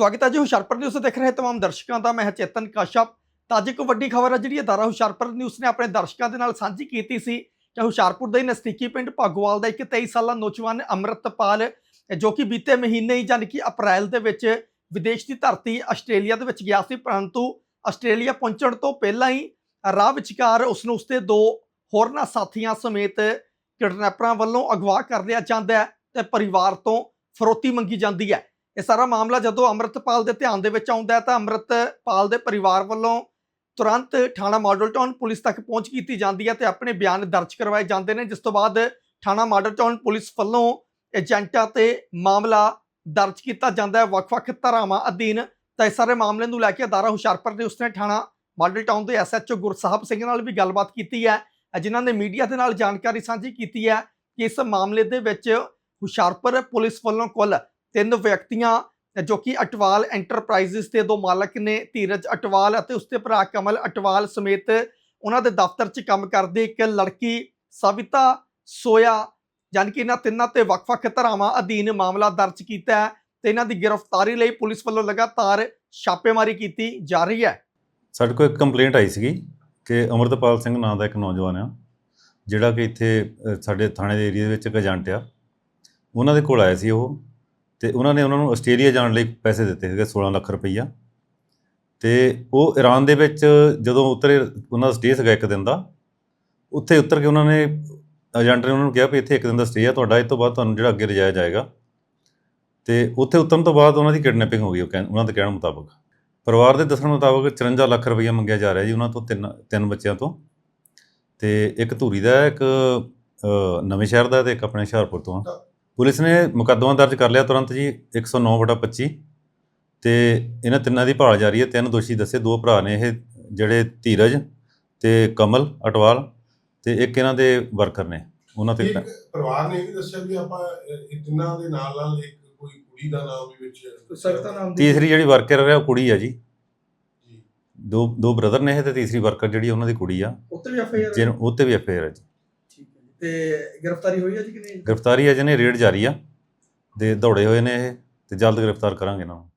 ਸਵਾਗਤ ਹੈ ਜੀ ਹੁਸ਼ਿਆਰਪੁਰ ਨਿਊਜ਼ ਦੇਖ ਰਹੇ ਤਮਾਮ ਦਰਸ਼ਕਾਂ ਦਾ। ਮੈਂ ਚੇਤਨ ਕਾਸ਼ਪ। ਤਾਂ ਅੱਜ ਇੱਕ ਵੱਡੀ ਖਬਰ ਹੈ ਜਿਹੜੀ ਅਦਾਰਾ ਹੁਸ਼ਿਆਰਪੁਰ ਨਿਊਜ਼ ਨੇ ਆਪਣੇ ਦਰਸ਼ਕਾਂ ਦੇ ਨਾਲ ਸਾਂਝੀ ਕੀਤੀ ਸੀ ਕਿ ਹੁਸ਼ਿਆਰਪੁਰ ਦੇ ਹੀ ਨਜ਼ਦੀਕੀ ਪਿੰਡ ਭਾਗੋਵਾਲ ਦਾ ਇੱਕ 23 ਸਾਲਾ ਨੌਜਵਾਨ ਅੰਮ੍ਰਿਤਪਾਲ ਜੋ ਕਿ ਬੀਤੇ ਮਹੀਨੇ ਹੀ ਯਾਨੀ ਕਿ ਅਪ੍ਰੈਲ ਦੇ ਵਿੱਚ ਵਿਦੇਸ਼ ਦੀ ਧਰਤੀ ਆਸਟ੍ਰੇਲੀਆ ਦੇ ਵਿੱਚ ਗਿਆ ਸੀ, ਪਰੰਤੂ ਆਸਟ੍ਰੇਲੀਆ ਪਹੁੰਚਣ ਤੋਂ ਪਹਿਲਾਂ ਹੀ ਰਾਹ ਵਿਚਕਾਰ ਉਸ ਨੂੰ ਉਸਦੇ ਦੋ ਹੋਰਨਾਂ ਸਾਥੀਆਂ ਸਮੇਤ ਕਿਡਨੈਪਰਾਂ ਵੱਲੋਂ ਅਗਵਾ ਕਰ ਲਿਆ ਜਾਂਦਾ ਹੈ ਤੇ ਪਰਿਵਾਰ ਤੋਂ ਫਰੋਤੀ ਮੰਗੀ ਜਾਂਦੀ ਹੈ। ਇਹ ਸਾਰਾ ਮਾਮਲਾ ਜਦੋਂ ਅੰਮ੍ਰਿਤਪਾਲ ਦੇ ਧਿਆਨ ਦੇ ਵਿੱਚ ਆਉਂਦਾ ਹੈ ਤਾਂ ਅੰਮ੍ਰਿਤਪਾਲ ਦੇ ਪਰਿਵਾਰ ਵੱਲੋਂ ਤੁਰੰਤ ਥਾਣਾ ਮਾਡਲ ਟਾਊਨ ਪੁਲਿਸ ਤੱਕ ਪਹੁੰਚ ਕੀਤੀ ਜਾਂਦੀ ਹੈ ਤੇ ਆਪਣੇ ਬਿਆਨ ਦਰਜ ਕਰਵਾਏ ਜਾਂਦੇ ਨੇ, ਜਿਸ ਤੋਂ ਬਾਅਦ ਥਾਣਾ ਮਾਡਲ ਟਾਊਨ ਪੁਲਿਸ ਵੱਲੋਂ ਏਜੰਟਾਂ ਤੇ ਮਾਮਲਾ ਦਰਜ ਕੀਤਾ ਜਾਂਦਾ ਹੈ। ਵੱਖ-ਵੱਖ ਧਾਰਾਵਾਂ ਅਧੀਨ ਤਾਂ ਇਸ ਸਾਰੇ ਮਾਮਲੇ ਨੂੰ ਲੈ ਕੇ ਅਦਾਰਾ ਹੁਸ਼ਿਆਰਪੁਰ ਦੇ ਉਸਨੇ ਥਾਣਾ ਮਾਡਲ ਟਾਊਨ ਦੇ ਐਸਐਚਓ ਗੁਰਸਾਹਿਬ ਸਿੰਘ ਨਾਲ ਵੀ ਗੱਲਬਾਤ ਕੀਤੀ ਹੈ ਅ ਜਿਨ੍ਹਾਂ ਨੇ ਮੀਡੀਆ ਦੇ ਨਾਲ ਜਾਣਕਾਰੀ ਸਾਂਝੀ ਕੀਤੀ ਹੈ ਕਿ ਇਸ ਮਾਮਲੇ ਦੇ ਵਿੱਚ ਹੁਸ਼ਿਆਰਪੁਰ ਪੁਲਿਸ ਵੱਲੋਂ ਕੁੱਲ ਤਿੰਨ ਵਿਅਕਤੀਆਂ, ਜੋ ਕਿ ਅਟਵਾਲ ਐਂਟਰਪ੍ਰਾਈਜ਼ਸ ਦੇ ਦੋ ਮਾਲਕ ਨੇ, ਧੀਰਜ ਅਟਵਾਲ ਅਤੇ ਉਸਦੇ ਭਰਾ ਕਮਲ ਅਟਵਾਲ ਸਮੇਤ ਉਹਨਾਂ ਦੇ ਦਫ਼ਤਰ 'ਚ ਕੰਮ ਕਰਦੇ ਇੱਕ ਲੜਕੀ ਸਵਿਤਾ ਸੋਇਆ, ਜਾਣੀ ਕਿ ਇਹਨਾਂ ਤਿੰਨਾਂ ਤੇ ਵੱਖ-ਵੱਖ ਧਾਰਾਵਾਂ ਅਧੀਨ ਮਾਮਲਾ ਦਰਜ ਕੀਤਾ ਹੈ ਤੇ ਇਹਨਾਂ ਦੀ ਗ੍ਰਿਫਤਾਰੀ ਲਈ ਪੁਲਿਸ ਵੱਲੋਂ ਲਗਾਤਾਰ ਛਾਪੇਮਾਰੀ ਕੀਤੀ ਜਾ ਰਹੀ ਹੈ। ਸਾਡੇ ਕੋਲ ਇੱਕ ਕੰਪਲੇਂਟ ਆਈ ਸੀਗੀ ਕਿ ਅਮਰਤਪਾਲ ਸਿੰਘ ਨਾਂ ਦਾ ਇੱਕ ਨੌਜਵਾਨ ਆ, ਜਿਹੜਾ ਕਿ ਇੱਥੇ ਸਾਡੇ ਥਾਣੇ ਦੇ ਏਰੀਆ ਦੇ ਵਿੱਚ ਇੱਕ ਏਜੰਟ ਆ। ਉਹਨਾਂ ਦੇ ਕੋਲ ਆਇਆ ਸੀ ਉਹ। ਤੇ ਉਹਨਾਂ ਨੇ ਉਹਨਾਂ ਨੂੰ ਆਸਟ੍ਰੇਲੀਆ ਜਾਣ ਲਈ ਪੈਸੇ ਦਿੱਤੇ ਸੀਗੇ 16 ਲੱਖ ਰੁਪਈਆ। ਤੇ ਉਹ ਈਰਾਨ ਦੇ ਵਿੱਚ ਜਦੋਂ ਉਤਰੇ, ਉਹਨਾਂ ਦਾ ਸਟੇ ਸੀਗਾ ਇੱਕ ਦਿਨ ਦਾ, ਉੱਥੇ ਉਤਰ ਕੇ ਉਹਨਾਂ ਨੇ ਏਜੰਟ ਨੇ ਉਹਨਾਂ ਨੂੰ ਕਿਹਾ ਵੀ ਇੱਥੇ ਇੱਕ ਦਿਨ ਦਾ ਸਟੇ ਆ, ਤੁਹਾਡਾ ਇਸ ਤੋਂ ਬਾਅਦ ਤੁਹਾਨੂੰ ਜਿਹੜਾ ਅੱਗੇ ਲਿਜਾਇਆ ਜਾਏਗਾ। ਤੇ ਉੱਥੇ ਉਤਰਨ ਤੋਂ ਬਾਅਦ ਉਹਨਾਂ ਦੀ ਕਿਡਨੈਪਿੰਗ ਹੋ ਗਈ, ਉਹ ਕਹਿਣ- ਉਹਨਾਂ ਦੇ ਕਹਿਣ ਮੁਤਾਬਕ। ਪਰਿਵਾਰ ਦੇ ਦੱਸਣ ਮੁਤਾਬਕ 54 ਲੱਖ ਰੁਪਈਆ ਮੰਗਿਆ ਜਾ ਰਿਹਾ ਜੀ ਉਹਨਾਂ ਤੋਂ, ਤਿੰਨ ਤਿੰਨ ਬੱਚਿਆਂ ਤੋਂ। ਤੇ ਇੱਕ ਧੂਰੀ ਦਾ ਇੱਕ ਨਵੇਂ ਸ਼ਹਿਰ ਦਾ ਤੇ ਇੱਕ ਆਪਣੇ ਹੁਸ਼ਿਆਰਪੁਰ ਤੋਂ ਆ। ਪੁਲਿਸ ਨੇ ਮੁਕੱਦਮਾ ਦਰਜ ਕਰ ਲਿਆ ਤੁਰੰਤ ਜੀ 109 ਵਟਾ 25 ਤੇ ਇਹਨਾਂ ਤਿੰਨਾਂ ਦੀ ਭਾਲ ਜਾਰੀ ਹੈ। ਤਿੰਨ ਦੋਸ਼ੀ ਦੱਸੇ ਦੋ ਭਰਾ ਨੇ ਇਹ ਜਿਹੜੇ ਧੀਰਜ ਤੇ ਕਮਲ ਅਟਵਾਲ ਤੇ ਇੱਕ ਇਹਨਾਂ ਦੇ ਵਰਕਰ ਨੇ। ਉਹਨਾਂ ਤੇ ਇੱਕ ਪਰਿਵਾਰ ਨੇ ਇਹ ਵੀ ਦੱਸਿਆ ਵੀ ਆਪਾਂ ਇਹ ਤਿੰਨਾਂ ਦੇ ਨਾਲ ਨਾਲ ਇੱਕ ਕੋਈ ਕੁੜੀ ਦਾ ਨਾਮ ਵੀ ਵਿੱਚ ਸਖਤਾ ਨਾਮ ਤੀਸਰੀ ਜਿਹੜੀ ਵਰਕਰ ਹੈ ਉਹ ਕੁੜੀ ਆ ਜੀ। ਦੋ ਦੋ ਬ੍ਰਦਰ ਨੇ ਇਹ ਤੇ ਤੀਸਰੀ ਵਰਕਰ ਜਿਹੜੀ ਉਹਨਾਂ ਦੀ ਕੁੜੀ ਆ। ਉੱਤੇ ਵੀ ਐਫਆਈਆਰ ਜਿਹਨ ਉਹ ਤੇ ਵੀ ਐਫਆਈਆਰ ਹੈ ਜੀ। ਤੇ ਗ੍ਰਿਫਤਾਰੀ ਹੋਈ ਹੈ ਜੀ ਕਿ ਨਹੀਂ? ਗ੍ਰਿਫਤਾਰੀ ਅਜੇ ਨੇ ਰੇਡ ਜਾਰੀ ਆ। ਦੇ ਦੌੜੇ ਹੋਏ ਨੇ ਇਹ, ਤੇ ਜਲਦ ਗ੍ਰਿਫਤਾਰ ਕਰਾਂਗੇ ਇਹਨਾਂ ਨੂੰ।